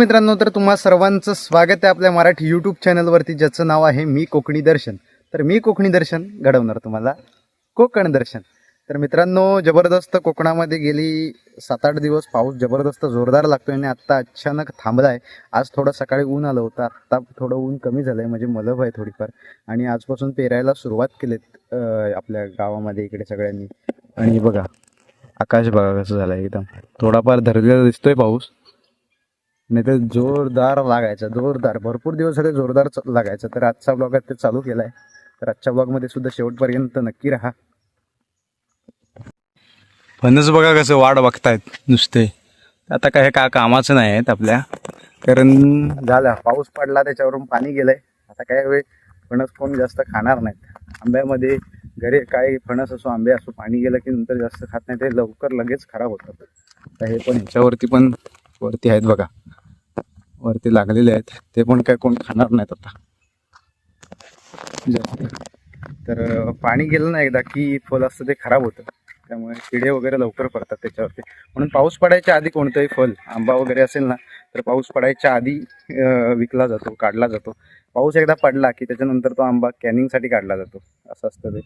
मित्रांनो तर तुम्हा सर्वांचं स्वागत आहे आपल्या मराठी यूट्यूब चॅनलवरती ज्याचं नाव आहे मी कोकणी दर्शन. तर मी कोकणी दर्शन घडवणार तुम्हाला. कोकण दर्शन. तर मित्रांनो जबरदस्त कोकणामध्ये गेली सात आठ दिवस पाऊस जबरदस्त जोरदार लागतोय आणि आत्ता अचानक थांबलाय. आज थोडं सकाळी ऊन आलं होतं. आत्ता थोडं ऊन कमी झालंय म्हणजे मलभ आहे थोडीफार. आणि आजपासून पेरायला सुरुवात केलीत आपल्या गावामध्ये इकडे सगळ्यांनी. आणि बघा आकाश बघा कसं झालं एकदम. थोडाफार धरलेला दिसतोय पाऊस. नाही तर जोरदार लागायचा जोरदार. भरपूर दिवस झाले जोरदार लागायचा तर आजचा ब्लॉग आहे ते चालू केलाय. तर आजच्या ब्लॉगमध्ये सुद्धा शेवटपर्यंत नक्की राहा. फणस बघा कसं वाट बघतायत नुसते. आता काय का कामाचं नाही आहेत आपल्या. कारण झाला पाऊस पडला त्याच्यावरून पाणी गेलंय. आता काय वेळ फणस कोण जास्त खाणार नाहीत. आंब्यामध्ये घरी काय फणस असो आंबे असो पाणी गेलं की नंतर जास्त खात नाही ते लवकर लगेच खराब होतात. तर हे पण ह्याच्यावरती पण वरती आहेत बघा. वरती लागलेले आहेत. ते पण काय कोण खाणार नाहीत आता. जास्त. तर पाणी गेलं ना एकदा की फल असतं ते खराब होतं. त्यामुळे किडे वगैरे लवकर पडतात त्याच्यावरती. म्हणून पाऊस पडायच्या आधी कोणतंही फल आंबा वगैरे असेल ना तर पाऊस पडायच्या आधी विकला जातो काढला जातो. पाऊस एकदा पडला की त्याच्यानंतर तो आंबा कॅनिंगसाठी काढला जातो. असं असतं ते.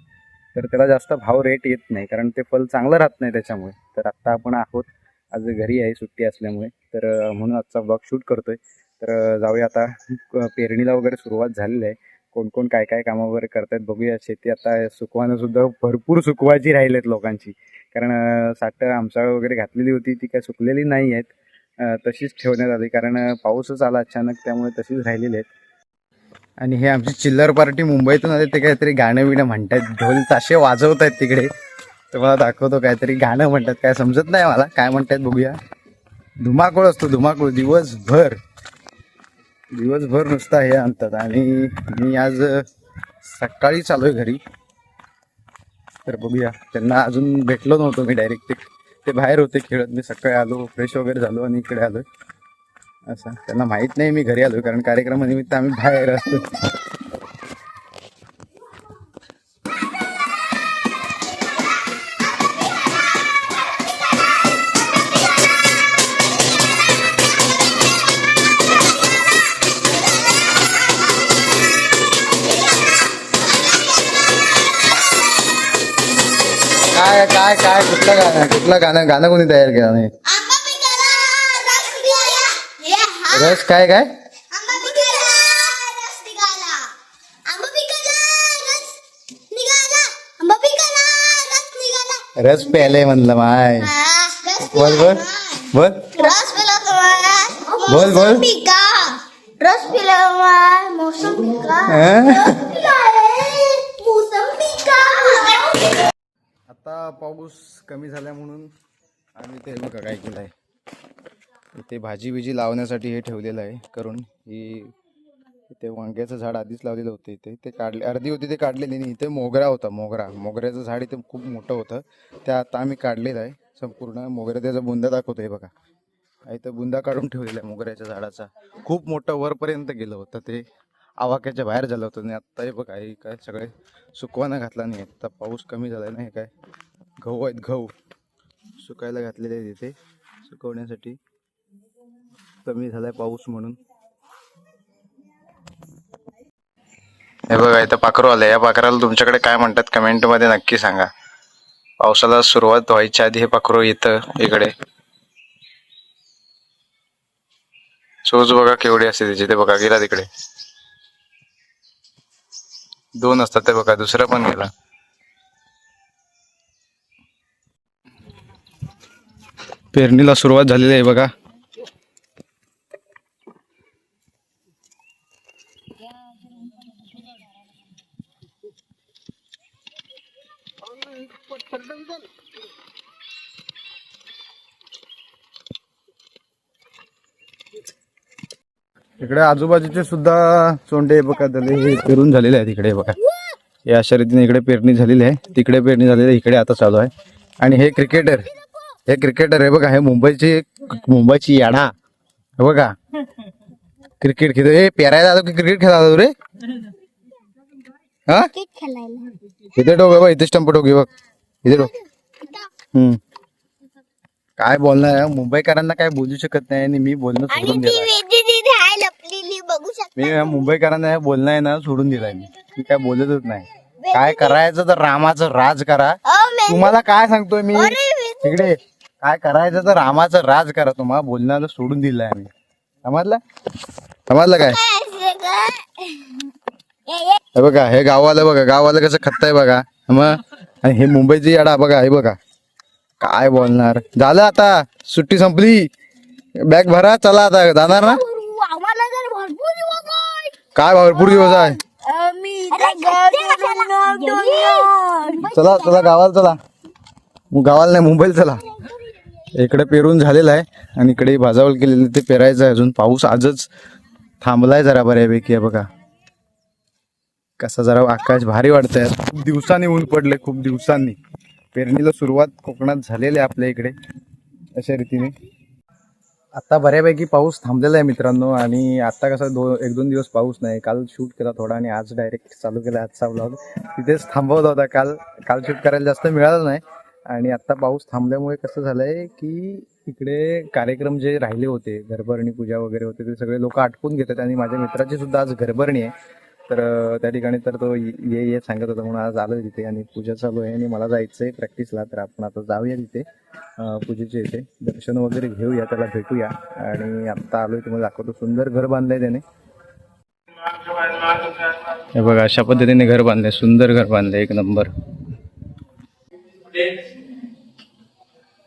तर त्याला जास्त भाव रेट येत नाही कारण ते फल चांगलं राहत नाही त्याच्यामुळे. तर आत्ता आपण आहोत आज घरी आहे सुट्टी असल्यामुळे. तर म्हणून आजचा ब्लॉग शूट करतोय. तर जाऊया आता. पेरणीला वगैरे सुरुवात झालेली आहे. कोण कोण काय काय कामं वगैरे करतायत बघूया. शेती आता सुकवानं सुद्धा भरपूर सुकवायची राहिलेत लोकांची. कारण साठ आमचाळ वगैरे घातलेली होती ती काय सुकलेली नाही आहेत. तशीच ठेवण्यात आली. कारण पाऊसच आला अचानक त्यामुळे तशीच राहिलेली आहेत. आणि हे आमची चिल्लर पार्टी मुंबईतून आले ते काहीतरी गाणं बिणं म्हणतायत. ढोल ताशे वाजवत आहेत तिकडे. तुम्हाला दाखवतो काहीतरी गाणं म्हणतात. काय समजत नाही मला. काय म्हणतात बघूया. धुमाकूळ असतो धुमाकूळ. दिवसभर. दिवसभर नुसता हे आणतात. आणि मी आज सकाळी चालू आहे घरी. तर बघूया. त्यांना अजून भेटलो नव्हतो मी डायरेक्ट ते ते बाहेर होते खेळत. मी सकाळी आलो फ्रेश वगैरे झालो आणि इकडे आलो असं. त्यांना माहीत नाही मी घरी आलो कारण कार्यक्रमानिमित्त आम्ही बाहेर असतो काय काय काय कुठलं गाणं कुठलं गाणं? गाणं कोणी तयार केलं नाही? रस काय काय? रस प्यायले म्हणलं माय. बोल बोल. बोल. रस बोल, बोल. रस पिला मौसम पिका हं? रस पिला रे, मौसम पिका आता पाऊस कमी झाल्या म्हणून आम्ही ते बघा काय केलं आहे इथे भाजी बिजी लावण्यासाठी हे ठेवलेलं आहे. करून ही इथे वांग्याचं झाड आधीच लावलेलं होतं इथे. ते काढले अर्धी होती ते काढलेली नाही. इथे मोगरा होता मोगरा. मोगऱ्याचं झाड इथे खूप मोठं होतं. ते आता आम्ही काढलेलं आहे. संपूर्ण मोगरा त्याचा बुंदा दाखवतोय बघा. इथं बुंदा काढून ठेवलेला आहे मोगऱ्याच्या झाडाचा. खूप मोठं वरपर्यंत गेलं होतं ते. आवाक्याच्या बाहेर झालं होतं. आणि आत्ता हे बघा हे काय सगळे सुकवानं घातला नाही. आता पाऊस कमी झाला नाही काय. गहू आहेत गहू सुकायला घातलेले आहेत इथे. सुकवण्यासाठी कमी झालाय पाऊस म्हणून. हे बघा इथं पाखरू आलं. या पाखराला तुमच्याकडे काय म्हणतात कमेंटमध्ये नक्की सांगा. पावसाला सुरुवात व्हायच्या आधी हे पाखरू येतं इकडे. चोच बघा केवढी असते त्याची ते बघा गेला तिकडे. दोन असतात ते बघा दुसरा पण गेला. पेरणीला सुरुवात झालेली आहे बघा. इकडे आजूबाजूचे सुद्धा चोंडे बघा झाले हे पेरून झालेले आहे तिकडे बघा. या अशा रीतीने इकडे पेरणी झालेली आहे. तिकडे पेरणी झालेली आहे इकडे आता चालू आहे. आणि हे क्रिकेटर हे क्रिकेटर आहे बघा हे मुंबईची मुंबईची याडा हे बघा. क्रिकेट खेळ हे पेरायला आलो की क्रिकेट खेळायला आलो रे? हा? इथे ठोक बघ इथे स्टंप हे बघ. इथे ठोक हम्म. काय बोलणार आहे? मुंबईकरांना काय बोलू शकत नाही आणि मी बोलणं सोडून दिलं मी मुंबईकरांना बोलणं आहे ना सोडून दिलाय मी. मी काय बोलतच नाही. काय करायचं तर रामाचं राज करा. तुम्हाला काय सांगतोय मी? तिकडे काय करायचं तर रामाचं राज करा. तुम्हाला बोलण्याला सोडून दिलंय आम्ही. समजलं? समजलं काय? हे बघा हे गाववालं बघा गाववालं कसं खत्ताय बघा. मग आणि हे मुंबईची याडा बघा हे बघा. काय बोलणार? झालं आता सुट्टी संपली. बॅग भरा चला आता जाणार ना? आम्हाला भरपूर दिवस आहे. काय भरपूर दिवस आहे. चला चला गावाला चला. मग गावाला नाही मुंबईला चला. इकडे पेरून झालेलं आहे आणि इकडे भाजावल केलेली ते पेरायचं आहे. अजून पाऊस आजच थांबलाय जरा बऱ्यापैकी. आहे बघा. कसा जरा आकाश भारी वाटतंय. खूप दिवसांनी ऊन पडले खूप दिवसांनी. पेरणीला सुरुवात कोकणात झालेली आहे आपल्या इकडे. अशा रीतीने. आता बऱ्यापैकी पाऊस थांबलेला आहे मित्रांनो आणि आता कसं दो एक दोन दिवस पाऊस नाही. काल शूट केला थोडा आणि आज डायरेक्ट चालू केला आजचा ब्लॉग तिथेच थांबवला होता काल. काल शूट करायला जास्त मिळालं नाही. आणि आता पाऊस थांबल्यामुळे कसं झालंय की इकडे कार्यक्रम जे राहिले होते घरभरणी पूजा वगैरे होते ते सगळे लोक आटपून घेतात. आणि माझ्या मित्राची सुद्धा आज घरभरणी आहे. तर त्या ठिकाणी तर तो ये ये ये सांगत होता म्हणून आज आलो तिथे आणि पूजा चालू आहे आणि मला जायचं आहे प्रॅक्टिसला. तर आपण आता जाऊया तिथे पूजेचे इथे. दर्शन वगैरे घेऊया त्याला भेटूया. आणि आत्ता आलोय तुम्हाला दाखवतो. सुंदर घर बांधलंय त्याने. हे बघा अशा पद्धतीने घर बांधलंय. सुंदर घर बांधलंय एक नंबर.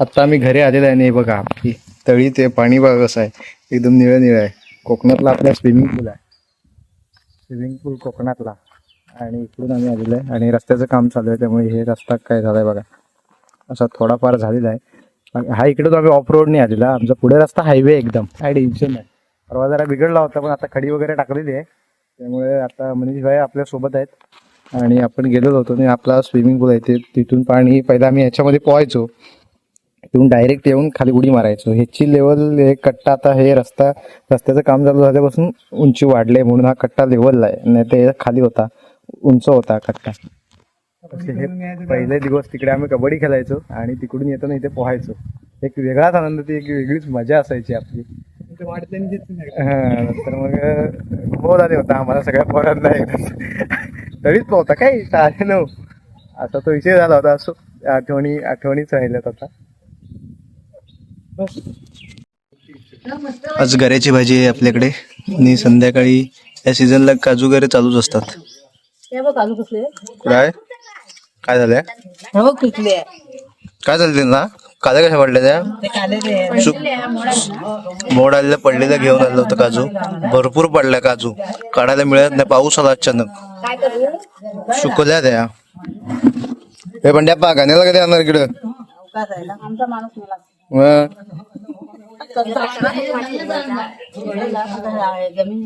आता आम्ही घरी आलेलो आहे नाही बघा आपली तळी ते पाणी बघा कसं आहे. एकदम निळं निळं आहे. कोकणातला आपला स्विमिंग पूल आहे. स्विमिंग पूल कोकणातला. आणि इकडून आम्ही आलेलो आहे. आणि रस्त्याचं काम चालू आहे त्यामुळे हे रस्ता काय झालाय बघा. असा थोडाफार झालेला आहे. हा इकडे तो आम्ही ऑफ रोडने आलेला. आमचा पुढे रस्ता हायवे एकदम. काय टेन्शन आहे परवा जरा बिघडला होता पण आता खडी वगैरे टाकलेली आहे. त्यामुळे आता मनीष भाई आपल्यासोबत आहेत. आणि आपण गेलेलो होतो आणि आपला स्विमिंग पूल आहे ते तिथून पाणी पहिला आम्ही ह्याच्यामध्ये पोहायचो. तिथून डायरेक्ट येऊन खाली उडी मारायचो. ह्याची लेवल हे कट्टा आता हे रस्ता रस्त्याचं काम चालू झाल्यापासून उंची वाढले म्हणून हा कट्टा लेवलला आहे. नाही ते खाली होता उंच होता कट्टा. हे पहिले दिवस तिकडे आम्ही कबड्डी खेळायचो आणि तिकडून येताना इथे पोहायचो. एक वेगळाच आनंद ती एक वेगळीच मजा असायची आपली. तर मग खूप झाले होता आम्हाला सगळ्या पोरांना एकदा. तरीच पोहता काय? साडे नऊ. असा तो विषय झाला होता. असो आठवणी आठवणीच राहिल्यात आता. आज गऱ्याची भाजी आहे आपल्याकडे. आणि संध्याकाळी या सीझनला काजू गरे चालूच असतात. हे बघ काजू कसले? काय काय झालंय? हे काय झालं त्यांना? काजा कशा पडल्या त्या? काले मोड आलेल्या पडलेल्या घेऊन आलं होतं काजू. भरपूर पडल्या काजू. काढायला मिळत नाही. पाऊस आला अचानक. काय करू? सुकल्या त्या. हे पण त्या गाण्याला कधी आणणार इकडं?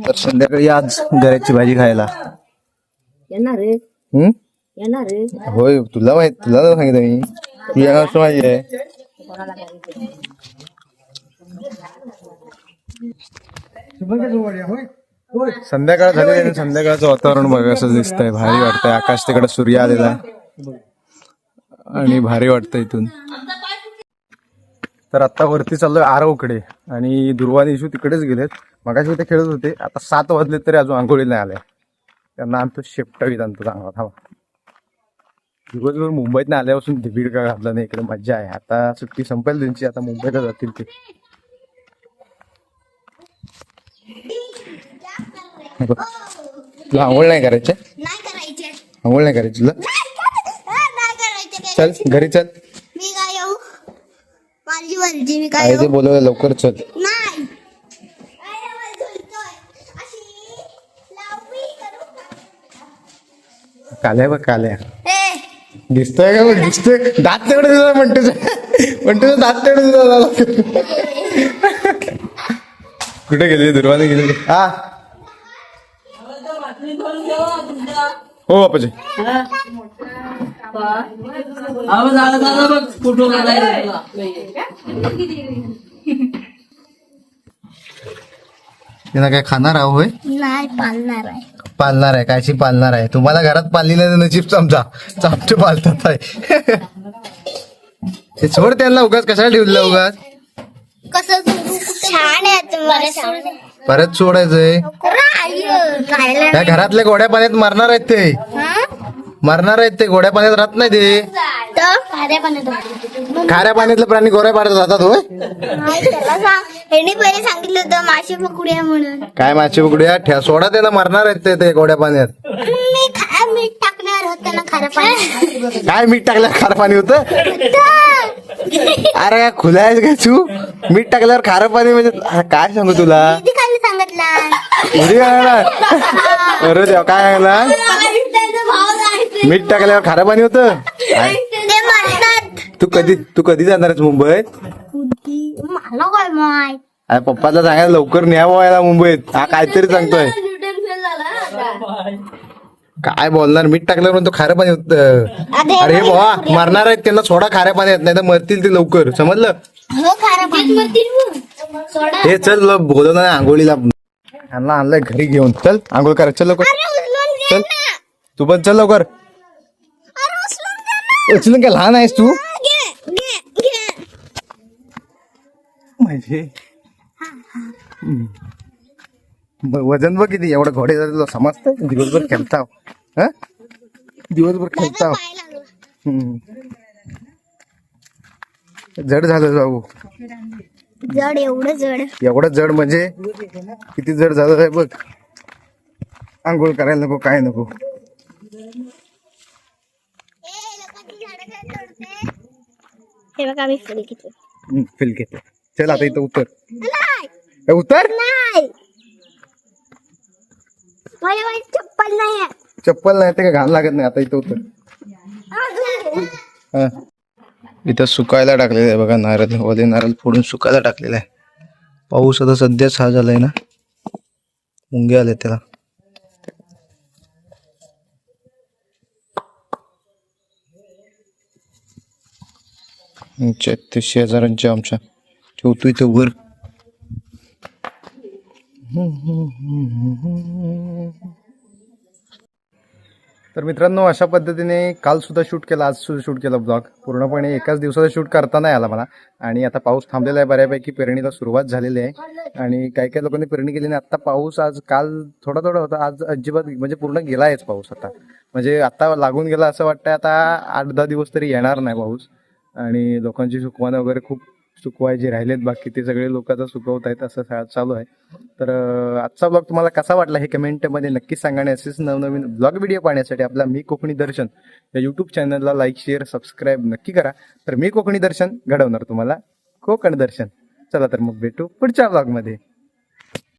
तर संध्याकाळी आज गऱ्याची भाजी खायला. येणार रे हम्म येणार रे होय तुला माहीत तुला सांगितलं मी. तू येणार असं माहिती आहे. कोणाला संध्याकाळ झाली आणि संध्याकाळचं वातावरण बघा कसं दिसतंय. भारी वाटतंय. आकाश तिकडे सूर्य आलेला आहे. आणि भारी वाटतं इथून. तर आता वरती चाललोय आरवकडे आणि दुर्वा इशू तिकडेच गेलेत. मगाशी ते खेळत होते. आता सात वाजले तरी अजून आंघोळी नाही आल्या. त्यांना आणतो शेपटावीत आणतो चांगला. थांबा. दिवसभर मुंबईत आल्यापासून दिबीड का घातला नाही? इकडे मज्जा आहे. आता सुट्टी संपेल त्यांची. आता मुंबईला जातील ते. तुला आंघोळ नाही करायचे? आंघोळ नाही करायची तुला? चल घरी चल. मी काय ते बोलवलं लवकर चल? काल्या बघ काल्या. दिसतोय का बघ दिसतोय. दात तेवढे दिला म्हणतो म्हणतो दात तेवढे दिला कुठे गेली? दुर्वाने गेली हा. हो बापाजी तिला काय खाणार आहो होय? नाही पाळणार आहे. पालणार आहे कायची पालणार आहे? तुम्हाला घरात पालली नाही नशीब चमचा चामटे पालतात आहे. ते सोड त्यांना उगाच कशाला ठेवलं उगाच? कसं छान आहे तुम्हाला छान परत सोडायचंय. राहिलं त्या घरातल्या गोड्या पाण्यात मरणार आहेत ते. मरणार आहेत ते गोड्या पाण्यात राहत नाही ते. तर? खाऱ्या पाण्यात खाऱ्या पाण्यातले प्राणी गोऱ्या पाण्यात राहतात होय? नाही, त्याला सांग यांनी पहिले सांगितलं होतं माशी पकडूया म्हणून. काय माशी उघड्या ठ्या सोडा त्याला मरणार आहेत ते ते गोड्या पाण्यात. मी खा मीठ टाकणार होतं ना खाऱ्या पाण्यात. काय मीठ टाकल्यावर खारं पाणी होतं? अरे काय खुला आहेस का तू? मीठ टाकल्यावर खारं पाणी म्हणजे अरे काय सांगू तुला? किती खाली सांगितलं. उडी अरे देवा काय सांगला मीठ टाकल्यावर खारं पाणी होतं? काय? ते तू कधी तू कधी जाणार आहेस मुंबईत? मला काय माहीत? अरे पप्पाला सांगायला लवकर न्यावं याला मुंबईत. हा काहीतरी सांगतोय. काय बोलणार? मीठ टाकल्यावर म्हणतो खारं पाणी होत. अरे हे भावा मरणार आहेत त्यांना सोडा खाऱ्या पाण्यात नाही तर मरतील ते लवकर. समजलं? हो खारं पाणी. सोडा. हे चल ल- बोलवलं नाही आंघोळीला. ह्यांना आणलंय घरी घेऊन. चल आंघोळ करा. चल लवकर. अरे उचलून घे चल. ना. तू पण चल लवकर. अरे उचलून घे ना. उचलून काय लहान आहेस तू घे घे घे म्हणजे. ब- वजन बघ किती एवढं घोडे तुला समजतं दिवसभर खेळताव. हा? दिवसभर खेळताव. हम्म. जड झालं जाऊ. जड एवढं जड. एवढं जड म्हणजे? किती जड झालं आहे बघ. आंघोळ करायला नको काय नको. हे बघा मी फुले किती हम्म, फिल घेते चल आता इथं उतर. नाही. ए, उतर. नाही. चप्पल नाही आहे चप्पल नाही ते काय घाण लागत नाही आता इथं उतर. हा. इथं सुकायला टाकलेलं आहे बघा नारळ ओले नारळ फोडून सुकायला टाकलेलं आहे. पाऊस आता सध्याच हा झालाय ना? मुंगे आले त्याला. तेहतीसशे हजारांचे आमच्या ठेवतो इथं वर. तर मित्रांनो अशा पद्धतीने काल सुद्धा शूट केला आज सुद्धा शूट केला ब्लॉग. पूर्णपणे एकाच दिवसाचा शूट करता नाही आला मला. आणि आता पाऊस थांबलेला आहे बऱ्यापैकी पेरणीला सुरुवात झालेली आहे. आणि काही काही लोकांनी पेरणी केली नाही. आता पाऊस आज काल थोडा थोडा होता आज अजिबात म्हणजे पूर्ण गेला आहेच पाऊस आता. म्हणजे आता लागून गेला असं वाटतं आता आठ दहा दिवस तरी येणार नाही पाऊस. आणि लोकांची सुकवानं वगैरे खूप सुकवायचे राहिलेत बाकी ते सगळे लोक आता सुकवत आहेत असं चालू आहे. तर आजचा ब्लॉग तुम्हाला कसा वाटला हे कमेंटमध्ये नक्कीच सांगा आणि असेच नवनवीन ब्लॉग व्हिडिओ पाहण्यासाठी आपला मी कोकणी दर्शन या यूट्यूब चॅनलला लाईक शेअर सबस्क्राईब नक्की करा. तर मी कोकणी दर्शन घडवणार तुम्हाला. कोकण दर्शन. चला तर मग भेटू पुढच्या ब्लॉगमध्ये